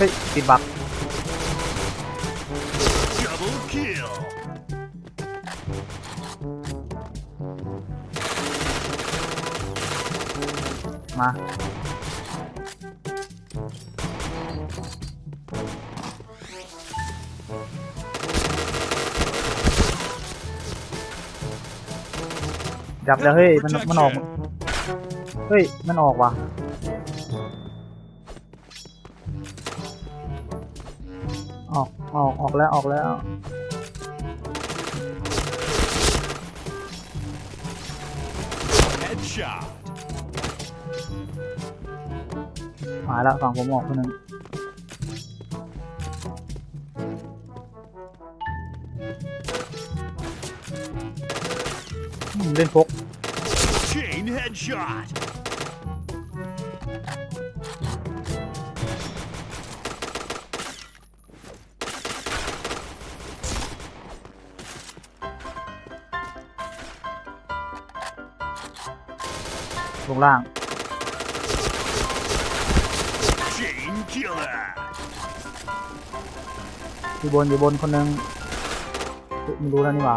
ฮ้ยติดบักมาจับแล้วเฮ้ยมันมันออก เฮ้ย มันออกว่ะ ออกออกออกแล้วออกแล้ว Headshot. มาแล้วฝั่งผมออกคนหนึ่งเล่นพก Chain headshot. ลงล่าง อยู่บนอยู่บนคนนึงไม่รู้แล้วนี่หว่า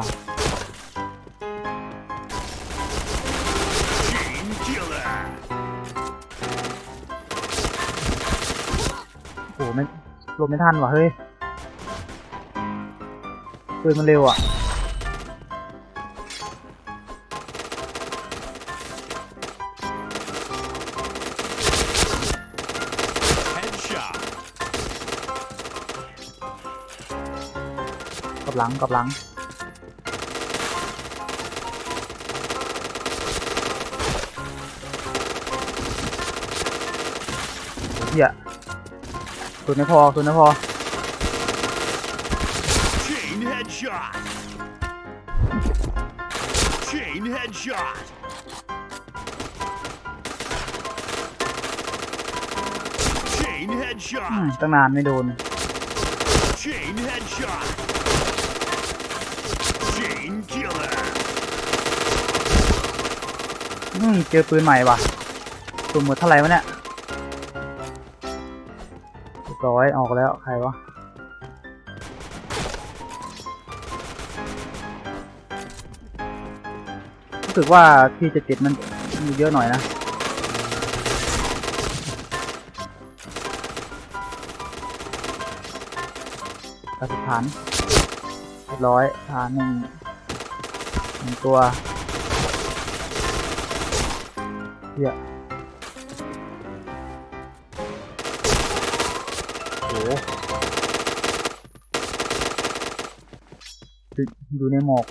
โอ้โหไม่หลบไม่ทันว่ะเฮ้ยปืนมันเร็วอะ ลังกับหลังเฮียสุดไม่พอสุดไม่พอ Chain headshot. Chain headshot. Chain อืม headshot. ตั้งนานไม่โดน Chain headshot. Killer. อืมเจอปืนใหม่ว่ะปืนหมดเท่าไหร่วะเนี่ยร้อยออกแล้วใครวะรู้สึกว่าที่จะติดมันมีเยอะหน่อยนะกระสุนฐานเรียบร้อยฐานหนึ่ง หนึ่งตัวเหี้ยโหอยู่อยู่ในหมอก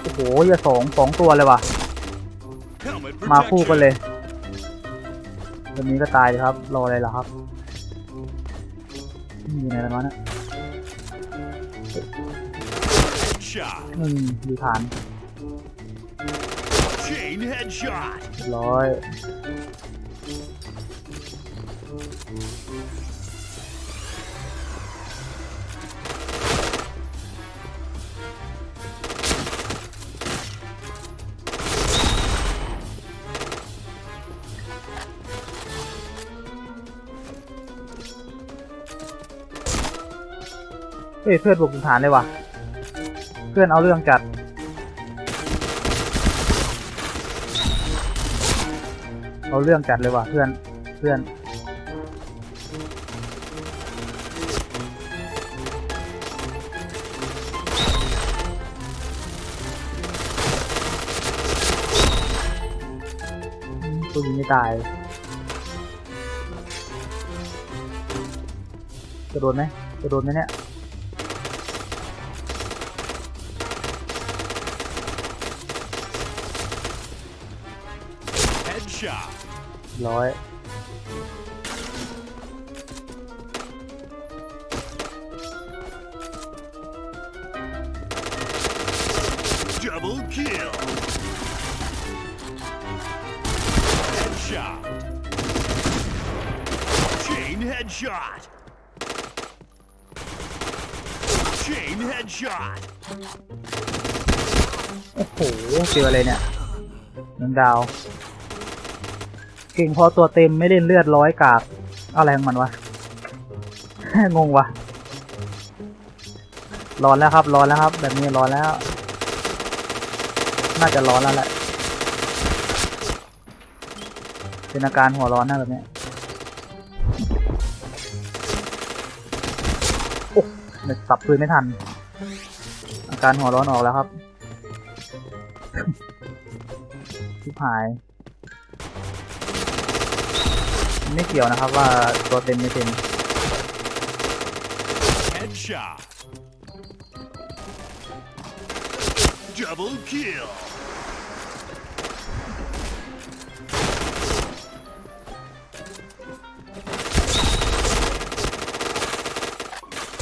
โอ้โหอย่าสองสองตัวเลยว่ะ มาคู่กันเลยตัวนี้ก็ตายเลยครับ รออะไรล่ะครับอยู่ไหนแล้ววะเนี่ย Shot. อืมอยู่ฐาน Chain headshot. เรียบร้อย เฮ้ยเพื่อนบุกฐานเลยว่ะ เพื่อนเอาเรื่องจัด เอาเรื่องจัดเลยว่ะเพื่อน เพื่อน ตัวยิงไม่ตายจะโดนไหมจะโดนไหมเนี่ย ร้อย Double kill. Headshot. Chain headshot. Chain headshot. โอ้โหเจออะไรเนี่ยหนึ่งดาว เก่งพอตัวเต็มไม่เล่นเลือดร้อยกาดอะไรของมันวะ งงวะร้อนแล้วครับ ร้อนแล้วครับ แบบนี้ร้อนแล้ว น่าจะร้อนแล้วแหละเป็นอาการหัวร้อนนะแบบนี้โอ้เด็กสับปืนไม่ทัน อาการหัวร้อนออกแล้วครับ ชิบหาย ไม่เกี่ยวนะครับว่าตัวเต็มไม่เต็ม Headshot. Double kill.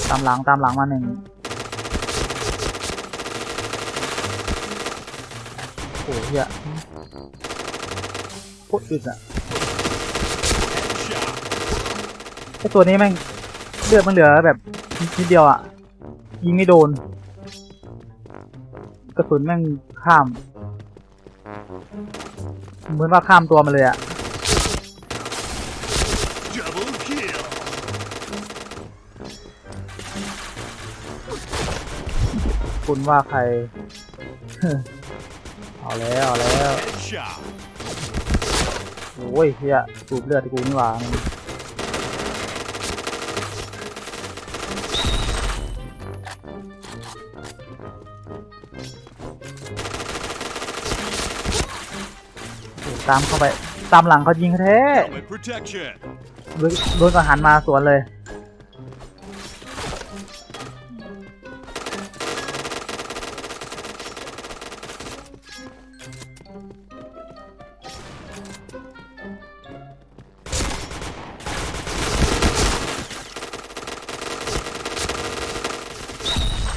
ตามหลังตามหลังมาหนึ่งโอ้โหเหี้ยโคตรอึดอะ Headshot. ไอตัวนี้แม่งเลือดมันเหลือแบบนิดเดียวอะยิงไม่โดน กระสุนแม่งข้าม เหมือนว่าข้ามตัวมาเลยอะ Double kill. คุณว่าใคร เอาแล้วเอาแล้ว Headshot. โอ้ยเฮียสูบเลือดกูนี่หว่า ตามเข้าไป ตามหลังเขายิงแท้โดนโดนก็หันมาสวนเลย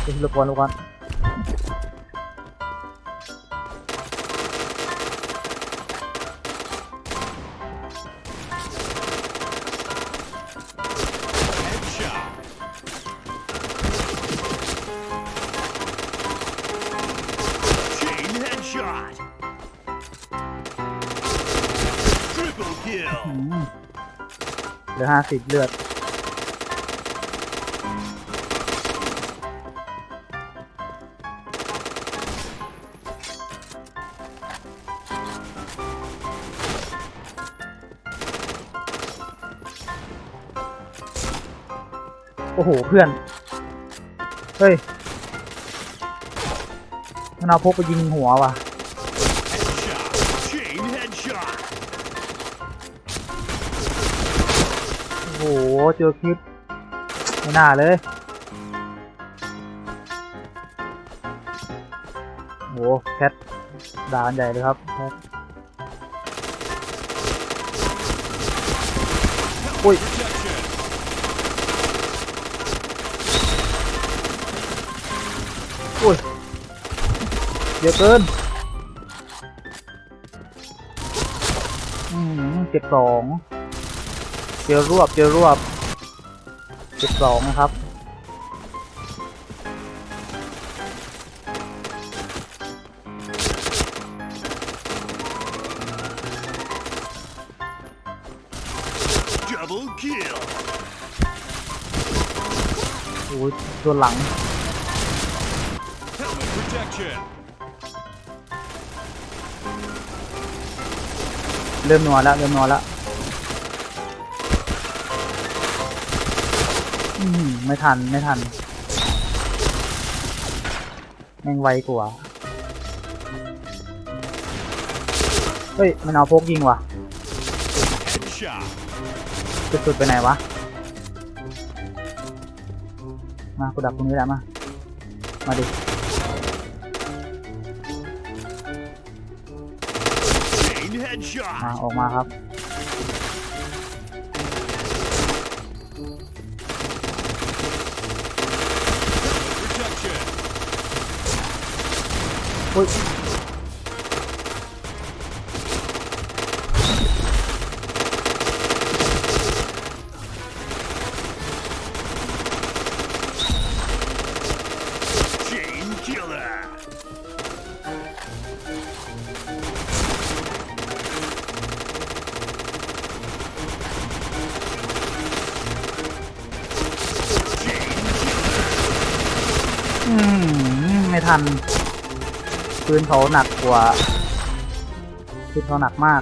เดี๋ยวหลบก่อนหลบก่อน headshot. Triple อื kill. มเหลือห้าสิบเลือด โอ้โห เพื่อน เฮ้ย มันเอาพกไปยิงหัวว่ะ หเจอคลิปไม่น่าเลยโอ้โหแคทด่านใหญ่เลยครับแคท Ui. Protection. อุ้ยเยอะเกินอืมเจ็บสอง จอรวบเจอรวบเจ็บสองนะครับ Double kill. โอ้ยโดนหลัง Helmet protection. เริ่มนัวแล้วเริ่มนัวแล้ว อืมไม่ทันไม่ทัน แม่งไวกว่า เฮ้ย มันเอาพกยิงว่ะ Headshot. จะสุดไปไหนวะ มากูดักตรงนี้แหละมา มาดิ Chain มา headshot. ออกมาครับ อ้ยไม่ทัน ปืนเขาหนักกว่าปืนเขาหนักมาก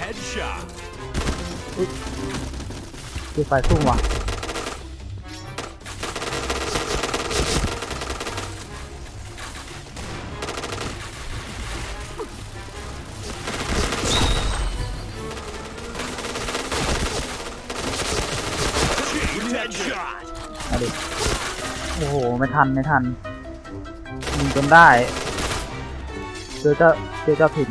Headshot. ปืนไฟซุ่มว่ะ ไม่ทันไม่ทันยิงจนได้เจอเจ้าเจอเจ้าถิ่น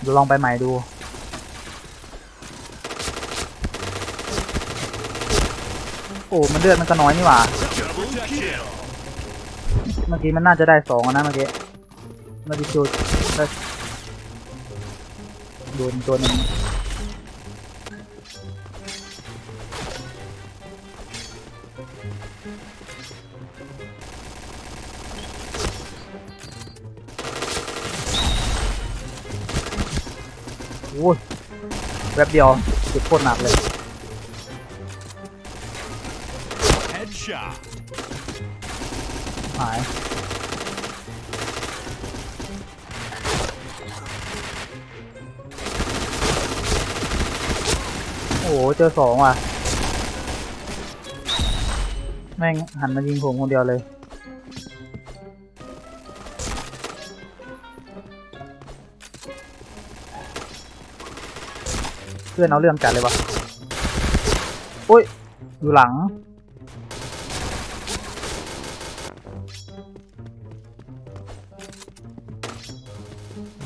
เดี๋ยวลองไปใหม่ดูโอ้มันเลือดมันก็น้อยนี่หว่าเมื่อกี้มันน่าจะได้สองนะเมื่อกี้เมื่อกี้โดนได้โดนตัวหนึง ป๊บเดียวเจ็บโคตรหนักเลย Headshot. หาย โอ้โห เจอสองว่ะ แม่งหันมายิงผมคนเดียวเลย พื่อนเอาเรื่องจัดเลยวะอุ้ย อยู่หลัง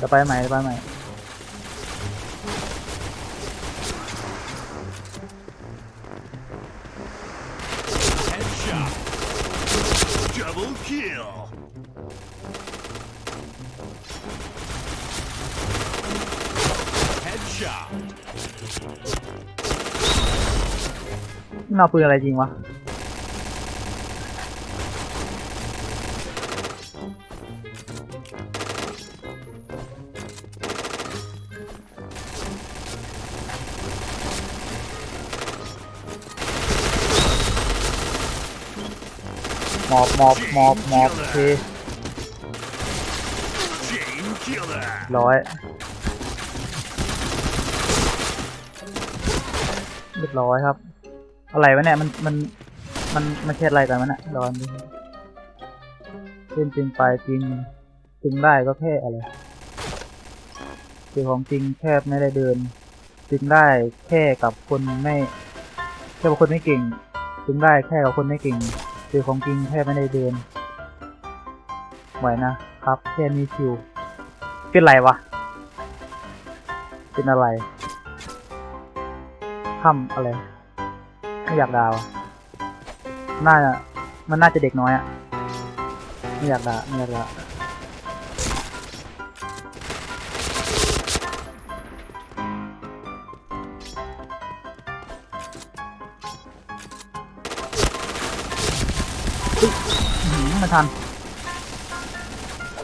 จะไปใหม่จะไปใหม่ เอาปืนอะไรจริงวะ หมอบหมอบหมอบหมอบโอเค Chain killer. ร้อย รียบร้อยครับ อะไรวะเนี่ยมันมันมันมันเช็ดอะไรกันวะเนี่ยร้อนดิขึ้นจริงไปจริงจริงได้ก็แค่อะไรคือของจริงแค่ไม่ได้เดินจริงได้แค่กับคนไม่แค่กับคนไม่เก่งจริงได้แค่กับคนไม่เก่งคือของจริงแค่ไม่ได้เดินไหวนะครับแค่มีคิวเป็นไรวะเป็นอะไร ทำอะไรไม่อยากดาวน่าจะมันน่าจะเด็กน้อยอะไม่อยากด่าไม่อยากด่าไม่ทัน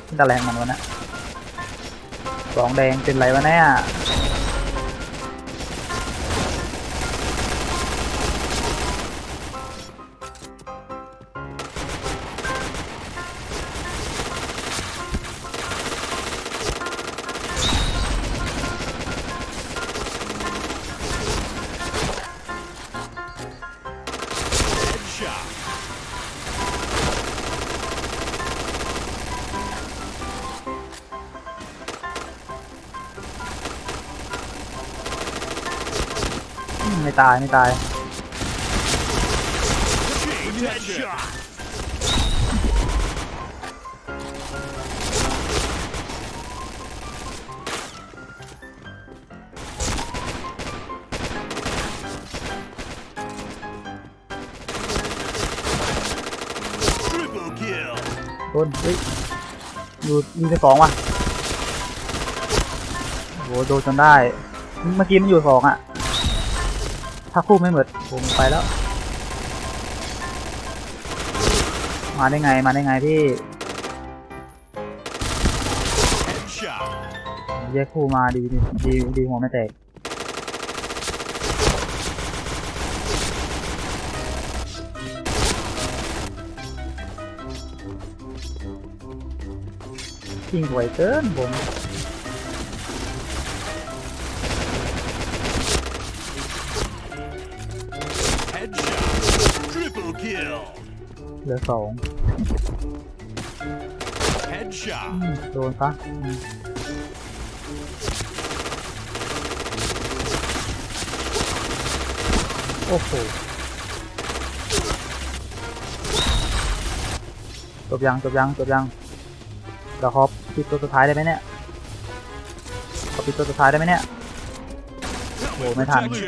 เป็นอะไรงมันวะนะสองแดงเป็นไรวะเนี่ย ไม่ตายไม่ตาย Triple kill. โดนเฮ้ยอยู่มีไปสองว่ะโหโดนจนได้ เมื่อกี้มันอยู่สองอะ ถ้าคู่ไม่หมือนผมไปแล้ว มาได้ไงมาได้ไงพี่แยกคู่มาดีดีดีหัวไม่แตกยิงไวเกินผม เหลือสอง Headshot. อืมโดนปะอืมโอ้โหจบยังจบยังจบยังเดี๋ยวขอปิดตัวสุดท้ายได้ไหมเนี่ยขอปิดตัวสุดท้ายได้ไหมเนี่ยโอ้ไม่ทัน Blue